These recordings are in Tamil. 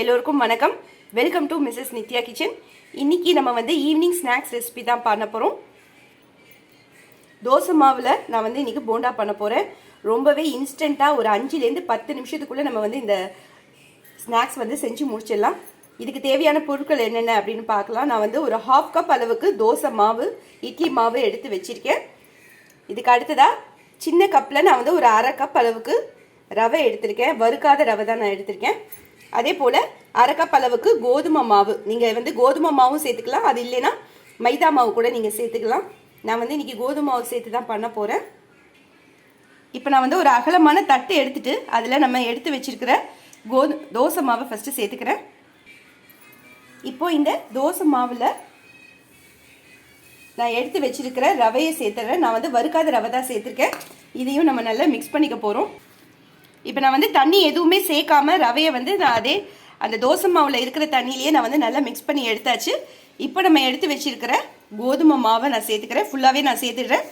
எல்லோருக்கும் வணக்கம். Welcome to Mrs Nithya kitchen இன்னைக்கு நம்ம வந்து ஈவினிங் ஸ்நாக்ஸ் ரெசிபி தான் பண்ண போகிறோம் தோசை மாவில் நான் வந்து இன்றைக்கி போண்டா பண்ண போகிறேன் ரொம்பவே இன்ஸ்டண்ட்டாக ஒரு அஞ்சுலேருந்து பத்து நிமிஷத்துக்குள்ளே நம்ம வந்து இந்த ஸ்நாக்ஸ் வந்து செஞ்சு முடிச்சிடலாம். இதுக்கு தேவையான பொருட்கள் என்னென்ன அப்படின்னு பார்க்கலாம். நான் வந்து ஒரு ஹாஃப் கப் அளவுக்கு தோசை மாவு இட்லி மாவு எடுத்து வச்சுருக்கேன். இதுக்கு அடுத்ததாக சின்ன கப்பில் நான் வந்து ஒரு அரை கப் அளவுக்கு ரவை எடுத்திருக்கேன். வறுக்காத ரவை தான் நான் எடுத்திருக்கேன். அதே போல் அரைக்கப் அளவுக்கு கோதுமை மாவு. நீங்கள் வந்து கோதுமை மாவும் சேர்த்துக்கலாம். அது இல்லைன்னா மைதா மாவு கூட நீங்கள் சேர்த்துக்கலாம். நான் வந்து இன்றைக்கி கோதுமை மாவு சேர்த்து தான் பண்ண போகிறேன் இப்போ நான் வந்து ஒரு அகலமான தட்டு எடுத்துட்டு அதில் நம்ம எடுத்து வச்சுருக்கிற கோது தோசை மாவை ஃபஸ்ட்டு சேர்த்துக்கிறேன். இப்போது இந்த தோசை மாவில் நான் எடுத்து வச்சிருக்கிற ரவையை சேர்த்துறேன். நான் வந்து வறுக்காத ரவை தான் சேர்த்துருக்கேன். இதையும் நம்ம நல்லா மிக்ஸ் பண்ணிக்க போகிறோம் இப்போ நான் வந்து தண்ணி எதுவுமே சேர்க்காம ரவையை வந்து நான் அதே அந்த தோசை மாவில் இருக்கிற தண்ணியிலேயே நான் வந்து நல்லா மிக்ஸ் பண்ணி எடுத்தாச்சு. இப்போ நம்ம எடுத்து வச்சிருக்கிற கோதுமை மாவை நான் சேர்த்துக்கிறேன். ஃபுல்லாகவே நான் சேர்த்துடுறேன்.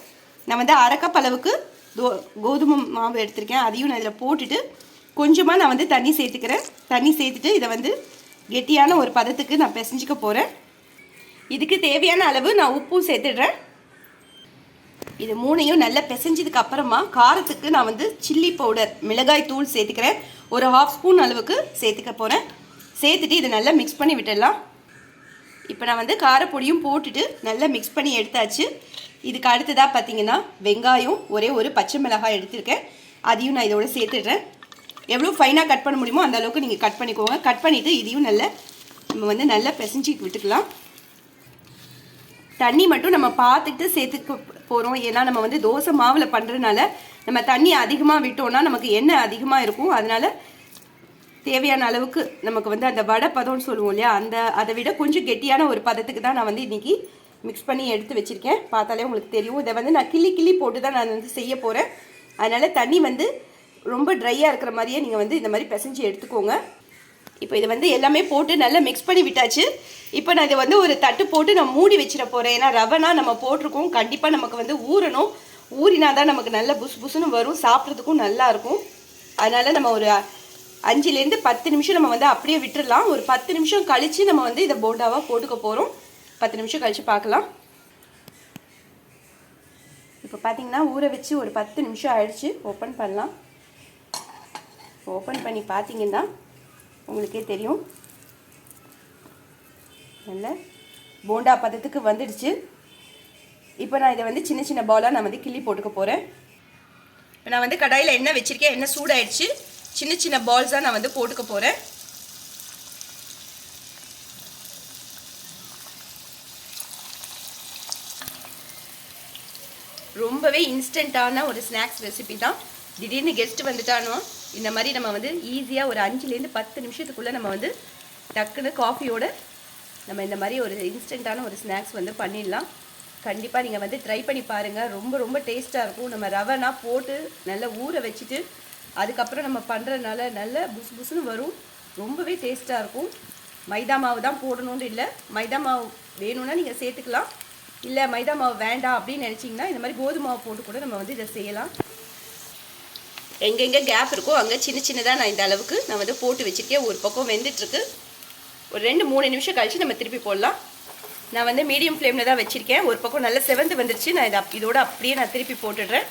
நான் வந்து அரைக்கப் அளவுக்கு தோ கோதுமை மாவு எடுத்திருக்கேன். அதையும் நான் இதில் போட்டுட்டு கொஞ்சமாக நான் வந்து தண்ணி சேர்த்துக்கிறேன். தண்ணி சேர்த்துட்டு இதை வந்து கெட்டியான ஒரு பதத்துக்கு நான் பிசைஞ்சிக்க போகிறேன் இதுக்கு தேவையான அளவு நான் உப்பும் சேர்த்துடுறேன். இது மூணையும் நல்லா பிசைஞ்சதுக்கு அப்புறமா காரத்துக்கு நான் வந்து சில்லி பவுடர் மிளகாய் தூள் சேர்த்துக்கிறேன். ஒரு ஹாஃப் ஸ்பூன் அளவுக்கு சேர்த்துக்க போகிறேன் சேர்த்துட்டு இதை நல்லா மிக்ஸ் பண்ணி விட்டுடலாம். இப்போ நான் வந்து காரப்பொடியும் போட்டுட்டு நல்லா மிக்ஸ் பண்ணி எடுத்தாச்சு. இதுக்கு அடுத்ததாக பார்த்தீங்கன்னா வெங்காயம் ஒரே ஒரு பச்சை மிளகாய் எடுத்திருக்கேன். அதையும் நான் இதோட சேர்த்துடுறேன். எவ்வளோ ஃபைனாக கட் பண்ண முடியுமோ அந்த அளவுக்கு நீங்கள் கட் பண்ணிக்கோங்க. கட் பண்ணிவிட்டு இதையும் நல்லா நம்ம வந்து நல்லா பிசைஞ்சி விட்டுக்கலாம். தண்ணி மட்டும் நம்ம பார்த்துட்டு சேர்த்துக்க போகிறோம் ஏன்னா நம்ம வந்து தோசை மாவில் பண்ணுறதுனால நம்ம தண்ணி அதிகமாக விட்டோம்னா நமக்கு எண்ணெய் அதிகமாக இருக்கும். அதனால் தேவையான அளவுக்கு நமக்கு வந்து அந்த வடை பதம்னு சொல்லுவோம் இல்லையா? அந்த அதை விட கொஞ்சம் கெட்டியான ஒரு பதத்துக்கு தான் நான் வந்து இன்றைக்கி மிக்ஸ் பண்ணி எடுத்து வச்சுருக்கேன். பார்த்தாலே உங்களுக்கு தெரியும். இதை வந்து நான் கிள்ளி கிள்ளி போட்டு தான் நான் வந்து செய்ய போகிறேன் அதனால் தண்ணி வந்து ரொம்ப ட்ரையாக இருக்கிற மாதிரியே நீங்கள் வந்து இந்த மாதிரி பிசைஞ்சு எடுத்துக்கோங்க. இப்போ இதை வந்து எல்லாமே போட்டு நல்லா மிக்ஸ் பண்ணி விட்டாச்சு. இப்போ நான் இதை வந்து ஒரு தட்டு போட்டு நான் மூடி வச்சிட போகிறேன் ஏன்னா ரவைனா நம்ம போட்டிருக்கோம். கண்டிப்பாக நமக்கு வந்து ஊறணும். ஊறினா தான் நமக்கு நல்ல புசு புசுன்னு வரும். சாப்பிட்றதுக்கும் நல்லாயிருக்கும் அதனால் நம்ம ஒரு அஞ்சுலேருந்து பத்து நிமிஷம் நம்ம வந்து அப்படியே விட்டுடலாம் ஒரு பத்து நிமிஷம் கழித்து நம்ம வந்து இதை போண்டாவாக போட்டுக்க போகிறோம் பத்து நிமிஷம் கழித்து பார்க்கலாம். இப்போ பார்த்தீங்கன்னா ஊற வச்சு ஒரு பத்து நிமிஷம் ஆயிடுச்சு. ஓப்பன் பண்ணலாம். ஓப்பன் பண்ணி பார்த்தீங்கன்னா உங்களுக்கே தெரியும். நல்ல போண்டா பதத்துக்கு வந்துடுச்சு. இப்போ நான் இதை வந்து சின்ன சின்ன பாலாக நான் வந்து கிள்ளி போட்டுக்க போகிறேன் இப்போ நான் வந்து கடாயில் எண்ணெய் வச்சுருக்கேன். எண்ணெய் சூடாயிடுச்சு. சின்ன சின்ன பால்ஸாக நான் வந்து போட்டுக்க போகிறேன் ரொம்பவே இன்ஸ்டண்ட்டான ஒரு ஸ்நாக்ஸ் ரெசிபி தான். திடீர்னு கெஸ்ட் வந்துட்டானோ? இந்த மாதிரி நம்ம வந்து ஈஸியாக ஒரு அஞ்சுலேருந்து பத்து நிமிஷத்துக்குள்ளே நம்ம வந்து டக்குன்னு காஃபியோட நம்ம இந்த மாதிரி ஒரு இன்ஸ்டண்ட்டான ஒரு ஸ்நாக்ஸ் வந்து பண்ணிடலாம். கண்டிப்பாக நீங்கள் வந்து ட்ரை பண்ணி பாருங்கள் ரொம்ப ரொம்ப டேஸ்ட்டாக இருக்கும். நம்ம ரவைனா போட்டு நல்லா ஊற வச்சுட்டு அதுக்கப்புறம் நம்ம பண்ணுறதுனால நல்ல புசு புசுன்னு வரும். ரொம்பவே டேஸ்ட்டாக இருக்கும். மைதா மாவு தான் போடணும்னு இல்லை. மைதா மாவு வேணும்னா நீங்கள் சேர்த்துக்கலாம். இல்லை மைதா மாவு வேண்டாம் அப்படின்னு நினச்சிங்கன்னா இந்த மாதிரி கோதுமாவை போட்டு கூட நம்ம வந்து இதை செய்யலாம். எங்கெங்கே கேப் இருக்கோ அங்கே சின்ன சின்னதாக நான் இந்த அளவுக்கு நான் வந்து போட்டு வச்சுருக்கேன். ஒரு பக்கம் வெந்துட்டுருக்கு. ஒரு ரெண்டு மூணு நிமிஷம் கழித்து நம்ம திருப்பி போடலாம். நான் வந்து மீடியம் ஃப்ளேமில் தான் வச்சுருக்கேன். ஒரு பக்கம் நல்லா செவந்து வந்துருச்சு. நான் இதை இதோட அப்படியே நான் திருப்பி போட்டுடுறேன்.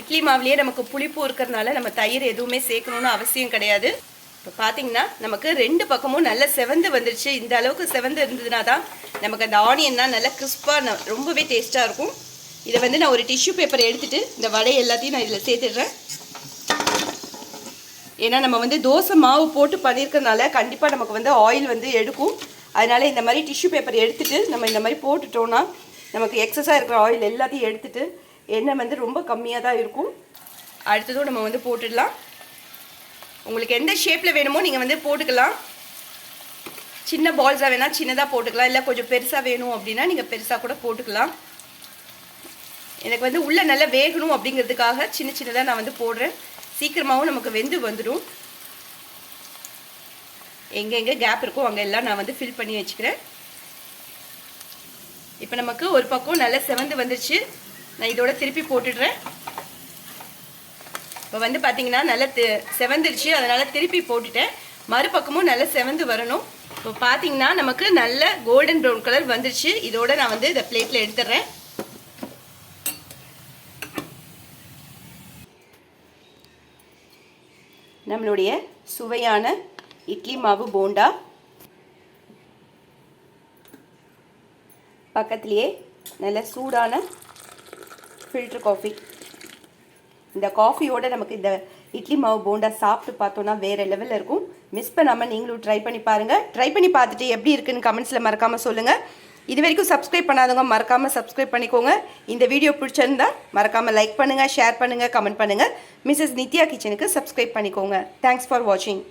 இட்லி மாவுலேயே நமக்கு புளிப்பு இருக்கிறதுனால நம்ம தயிர் எதுவுமே சேர்க்கணும்னு அவசியம் கிடையாது. இப்போ பார்த்தீங்கன்னா நமக்கு ரெண்டு பக்கமும் நல்ல செவந்து வந்துருச்சு. இந்த அளவுக்கு செவந்து இருந்ததுனா தான் நமக்கு அந்த ஆனியன்னா நல்லா கிறிஸ்பாக ரொம்பவே டேஸ்ட்டாக இருக்கும். இதை வந்து நான் ஒரு டிஷ்யூ பேப்பர் எடுத்துகிட்டு இந்த வடை எல்லாத்தையும் நான் இதில் சேர்த்துடுறேன். ஏன்னா நம்ம வந்து தோசை மாவு போட்டு பண்ணியிருக்கறனால கண்டிப்பாக நமக்கு வந்து ஆயில் வந்து எடுக்கும். அதனால் இந்த மாதிரி டிஷ்யூ பேப்பர் எடுத்துகிட்டு நம்ம இந்த மாதிரி போட்டுட்டோன்னா நமக்கு எக்ஸஸாக இருக்கிற ஆயில் எல்லாத்தையும் எடுத்துகிட்டு எண்ணெய் வந்து ரொம்ப கம்மியாக தான் இருக்கும். அடுத்ததும் நம்ம வந்து போட்டுடலாம். உங்களுக்கு எந்த ஷேப்பில் வேணுமோ நீங்கள் வந்து போட்டுக்கலாம். சின்ன பால்ஸாக வேணால் சின்னதாக போட்டுக்கலாம். இல்லை கொஞ்சம் பெருசாக வேணும் அப்படின்னா நீங்கள் பெருசாக கூட போட்டுக்கலாம். எனக்கு வந்து உள்ளே நல்லா வேகணும் அப்படிங்கிறதுக்காக சின்ன சின்னதாக நான் வந்து போடுறேன். சீக்கிரமாகவும் நமக்கு வெந்து வந்துடும். எங்கெங்கே கேப் இருக்கோ அங்கே எல்லாம் நான் வந்து ஃபில் பண்ணி வச்சுக்கிறேன். இப்போ நமக்கு ஒரு பக்கம் நல்லா செவந்து வந்துருச்சு. நான் இதோட திருப்பி போட்டுடுறேன். இப்போ வந்து பார்த்தீங்கன்னா நல்லா தெ- செவந்துருச்சு. அதனால் திருப்பி போட்டுட்டேன். மறுபக்கமும் நல்லா செவந்து வரணும். இப்போ பார்த்தீங்கன்னா நமக்கு நல்ல கோல்டன் ப்ரௌன் கலர் வந்துருச்சு. இதோட நான் வந்து இதை பிளேட்டில் எடுத்துடுறேன். நம்மளுடைய சுவையான இட்லி மாவு போண்டா. பக்கத்துலேயே நல்ல சூடான ஃபில்டர் காஃபி இந்த காஃபியோட நமக்கு இந்த இட்லி மாவு போண்டா சாப்பிட்டு பார்த்தோன்னா வேறு லெவலில் இருக்கும். மிஸ் பண்ணாமல் நீங்களும் ட்ரை பண்ணி பாருங்கள் ட்ரை பண்ணி பார்த்துட்டு எப்படி இருக்குன்னு கமெண்ட்ஸில் மறக்காமல் சொல்லுங்கள் இது வரைக்கும் சப்ஸ்கிரைப் பண்ணாதவங்க மறக்காமல் சப்ஸ்கிரைப் பண்ணிக்கோங்க. இந்த வீடியோ பிடிச்சிருந்தா மறக்காமல் லைக் பண்ணுங்கள் ஷேர் பண்ணுங்கள் கமெண்ட் பண்ணுங்கள் மிஸ்ஸஸ் நித்யா கிச்சனுக்கு சப்ஸ்கிரைப் பண்ணிக்கோங்க. தேங்க்ஸ் ஃபார் வாட்சிங்